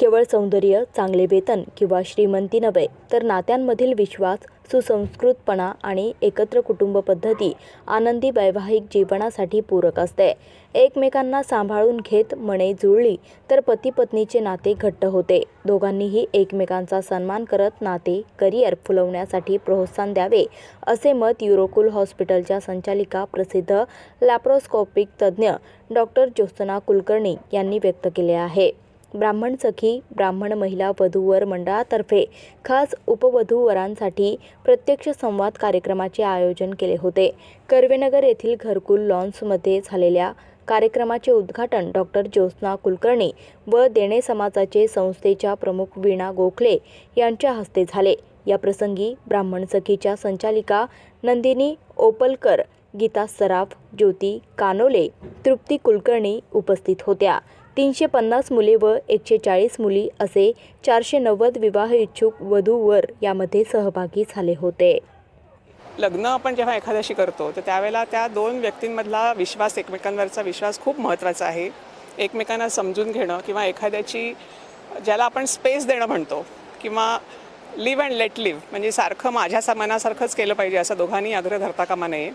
केवळ सौंदर्य चांगले वेतन किंवा श्रीमंती नव्हे तर नात्यांमधील विश्वास सुसंस्कृतपणा आणि एकत्र कुटुंब पद्धती आनंदी वैवाहिक जीवनासाठी पूरक असते. एकमेकांना सांभाळून घेत मने जुळली तर पती पत्नीचे नाते घट्ट होते. दोघांनीही एकमेकांचा सन्मान करत नाते करिअर फुलवण्यासाठी प्रोत्साहन द्यावे असे मत युरोकुल हॉस्पिटलच्या संचालिका प्रसिद्ध लॅप्रोस्कोपिक तज्ज्ञ डॉक्टर ज्योत्सना कुलकर्णी यांनी व्यक्त केले आहे. ब्राह्मण सखी ब्राह्मण महिला वधूवर मंडळातर्फे खास उपवधूवरांसाठी प्रत्यक्ष संवाद कार्यक्रमाचे आयोजन केले होते. कर्वेनगर येथील घरकुल लॉन्समध्ये झालेल्या कार्यक्रमाचे उद्घाटन डॉक्टर ज्योत्स्ना कुलकर्णी व देणे समाजाचे संस्थेच्या प्रमुख वीणा गोखले यांच्या हस्ते झाले. या प्रसंगी ब्राह्मण सखीच्या संचालिका नंदिनी ओपलकर गीता सराफ ज्योती कानोले तृप्ती कुलकर्णी उपस्थित होत्या. तीनशे पन्नास मुले व एकशे चाळीस मुली असे चारशे नव्वद विवाह इच्छुक वधूवर यामध्ये सहभागी झाले होते. लग्न आपण जेव्हा एखाद्याशी करतो तर त्यावेळेला त्या दोन व्यक्तींमधला विश्वास एकमेकांवरचा विश्वास खूप महत्त्वाचा आहे. एकमेकांना समजून घेणं किंवा एखाद्याची ज्याला आपण स्पेस देणं म्हणतो किंवा लिव्ह अँड लेट लिव्ह म्हणजे सारखं माझ्या सा- मनासारखंच केलं पाहिजे असं दोघांनी आग्रह धरता कामा नये.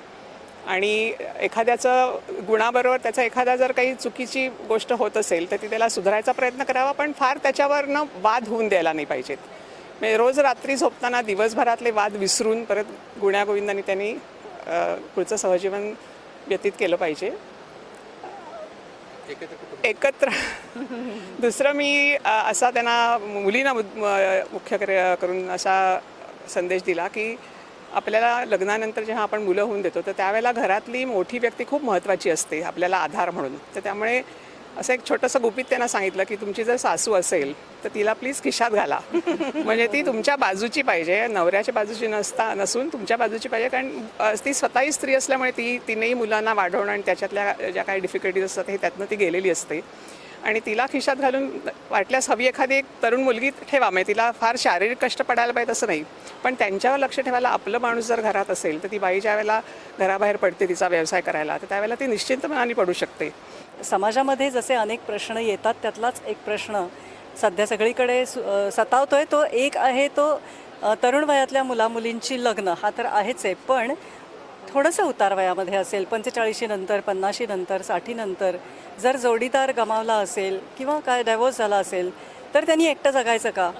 आणि एखाद्याचं गुणाबरोबर त्याचा एखादा जर काही चुकीची गोष्ट होत असेल तर ती त्याला सुधारायचा प्रयत्न करावा पण फार त्याच्यावरनं वाद होऊन द्यायला नाही पाहिजेत. म्हणजे रोज रात्री झोपताना दिवसभरातले वाद विसरून परत गुण्यागोविंदाने त्यांनी पुढचं सहजीवन व्यतीत केलं पाहिजे. एकत्र दुसरं मी असा त्यांना मुलींना मुख्य करून असा संदेश दिला की आपल्याला लग्नानंतर जेव्हा आपण मुलं होऊन देतो तर त्यावेळेला घरातली मोठी व्यक्ती खूप महत्त्वाची असते आपल्याला आधार म्हणून. तर त्यामुळे असं एक छोटंसं गुपित त्यांना सांगितलं की तुमची जर सासू असेल तर तिला प्लीज खिशात घाला. म्हणजे ती तुमच्या बाजूची पाहिजे नवऱ्याच्या बाजूची नसता नसून तुमच्या बाजूची पाहिजे कारण ती स्वतःही स्त्री असल्यामुळे ती तिनेही मुलांना वाढवणं आणि त्याच्यातल्या ज्या काही डिफिकल्टीज असतात हे त्यातनं ती गेलेली असते. आणि तिला खिशात घालून वाटल्यास हवी एखादी एक तरुण मुलगी ठेवा. म्हणजे तिला फार शारीरिक कष्ट पडायला पाहिजे असं नाही. पण त्यांच्यावर लक्ष ठेवायला आपलं माणूस जर घरात असेल तर ती बाई ज्या वेळेला घराबाहेर पडते तिचा व्यवसाय करायला तर त्यावेळेला ती निश्चिंत मनाने पडू शकते. समाजामध्ये जसे अनेक प्रश्न येतात त्यातलाच एक प्रश्न सध्या सगळीकडे सु- सतावतोय. तो एक आहे तो तरुण वयातल्या मुलामुलींची लग्न. हा तर आहेच आहे. पण थोडंसं उतार वयामध्ये असेल पंचेचाळीशी नंतर पन्नाशी नंतर साठी नंतर जर जोडीदार गमावला असेल किंवा काय डायव्होर्स झाला असेल तर त्यांनी एकटं जगायचं का?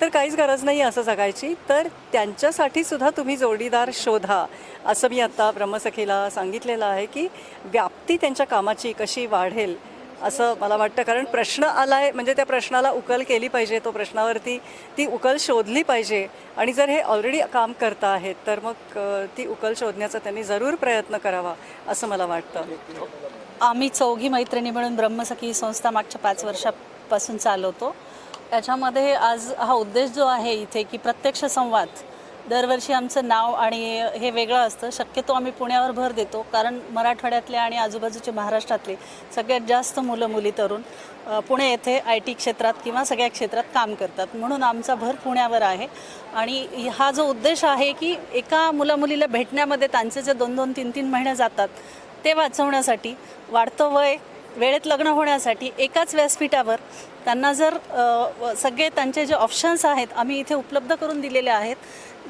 तर काहीच गरज नाही असं जगायची. तर त्यांच्यासाठी सुद्धा तुम्ही जोडीदार शोधा. असं मी आत्ता ब्रह्मसखीला सांगितलेलं आहे की व्याप्ती त्यांच्या कामाची कशी वाढेल असं मला वाटतं. कारण प्रश्न आला आहे म्हणजे त्या प्रश्नाला उकल केली पाहिजे तो प्रश्नावरती ती उकल शोधली पाहिजे. आणि जर हे ऑलरेडी काम करता आहेत तर मग ती उकल शोधण्याचा त्यांनी जरूर प्रयत्न करावा असं मला वाटतं. आम्ही चौघी मैत्रिणी मिळून ब्रह्मसखी संस्था मागच्या पाच वर्षापासून चालवतो. त्याच्यामध्ये आज हा उद्देश जो आहे इथे की प्रत्यक्ष संवाद दरवर्षी आमचं नाव आणि हे वेगळं असतं. शक्यतो आम्ही पुण्यावर भर देतो. कारण मराठवाड्यातले आणि आजूबाजूचे महाराष्ट्रातले सगळ्यात जास्त मुलं मुली तरुण पुणे येथे आय टी क्षेत्रात किंवा सगळ्या क्षेत्रात काम करतात. म्हणून आमचा भर पुण्यावर आहे. आणि हा जो उद्देश आहे की एका मुलामुलीला भेटण्यामध्ये त्यांचे जे दोन दोन तीन तीन महिने जातात ते वाचवण्यासाठी वाढतं वय वेळेत लग्न होण्यासाठी एकाच व्यासपीठावर त्यांना जर सगळे त्यांचे जे ऑप्शन्स आहेत आम्ही इथे उपलब्ध करून दिलेले आहेत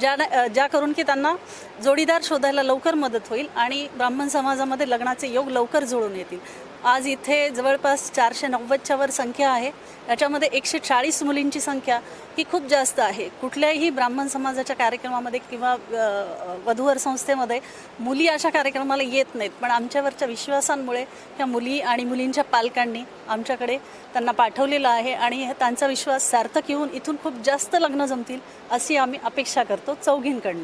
ज्या ज्या करून की त्यांना जोडीदार शोधायला लवकर मदत होईल आणि ब्राह्मण समाजामध्ये लग्नाचे योग लवकर जुळून येतील. आज इथे जवळपास चारशे नव्वदच्या वर संख्या आहे. याच्यामध्ये एकशे चाळीस मुलींची संख्या ही खूप जास्त आहे. कुठल्याही ब्राह्मण समाजाच्या कार्यक्रमामध्ये किंवा वधूवर संस्थेमध्ये मुली अशा कार्यक्रमाला येत नाहीत. पण आमच्यावरच्या विश्वासांमुळे ह्या मुली आणि मुलींच्या पालकांनी आमच्याकडे त्यांना पाठवलेलं आहे आणि त्यांचा विश्वास सार्थक येऊन इथून खूप जास्त लग्न जमतील अशी आम्ही अपेक्षा करतो चौघींकडनं.